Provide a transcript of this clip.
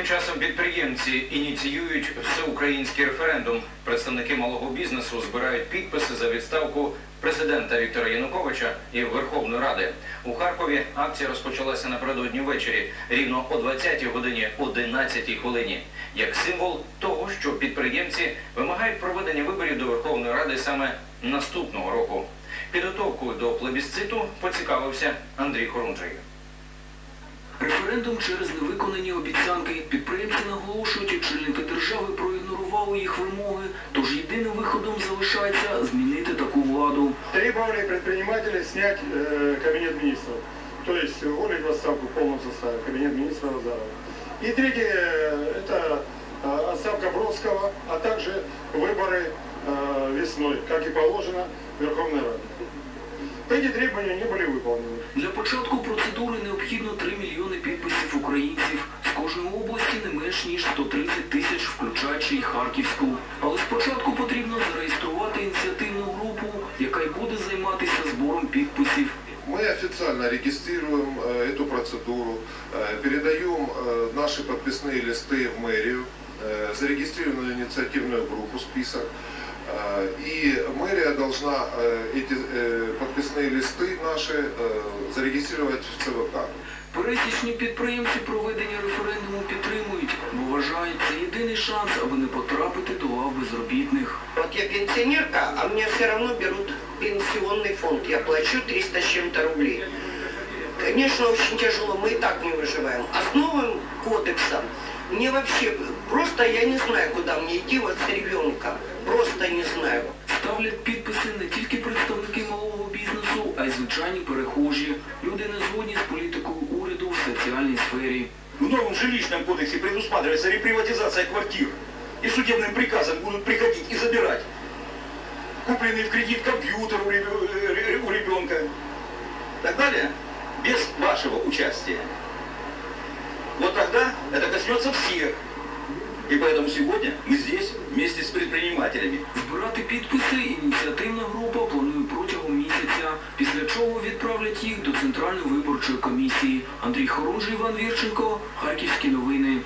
Тим часом підприємці ініціюють всеукраїнський референдум. Представники малого бізнесу збирають підписи за відставку президента Віктора Януковича і Верховної Ради. У Харкові акція розпочалася напередодні ввечері, рівно о 20-й годині 11-й хвилині, як символ того, що підприємці вимагають проведення виборів до Верховної Ради саме наступного року. Підготовкою до плебісциту поцікавився Андрій Хорунжий Референдум через невиконані обіцянки. Підприємці наголошують, очільники держави проігнорували їх вимоги, тож єдиним виходом залишається змінити таку владу. Требовали предприниматели снять э, кабинет министров. То есть уволить в отставку в полном составе кабинет министра Азарова. И третье, э, это э, отставка Бродского, а также выборы э, весной, как и положено в Верховной Раде. Эти требования не были выполнены. Для початку процедури українців. З кожної області не менш ніж 130 тисяч, включаючи і Харківську. Але спочатку потрібно зареєструвати ініціативну групу, яка й буде займатися збором підписів. Мы официально регистрируем э, эту процедуру, э, передаем э, наши подписные листы в мэрию, э, зарегистрированную инициативную группу, список. Э, И мэрия должна э, эти э, подписные листы наши э, зарегистрировать в ЦВК. Пересічні підприємці проведення референдуму підтримують, бо вважають це єдиний шанс, аби не потрапити до лав безробітних. Вот я пенсионерка, а мне все равно берут пенсионный фонд. Я плачу 300 с чем-то рублей. Конечно, очень тяжело, мы и так не выживаем. А с новым кодексом мне вообще, просто я не знаю, куда мне идти вот с ребенком. Просто не знаю. Ставлять підписи не тільки представники малого бізнесу, а й звичайні перехожі. Люди не згодні з політикою уряду в соціальній сфері. В новом жилищном кодексе предусматривается реприватизация квартир. И судебным приказом будут приходить и забирать купленный в кредит компьютер у ребё- э, ре- у ребенка. Так далее, без вашего участия. Вот тогда это коснется всех. И поэтому сегодня мы здесь вместе с предпринимателями. Збирати підписи ініціативна група планує протягом місяця, після чого відправлять їх до Центральної виборчої комісії. Андрій Хорунжий, Іван Вірченко, Харківські новини.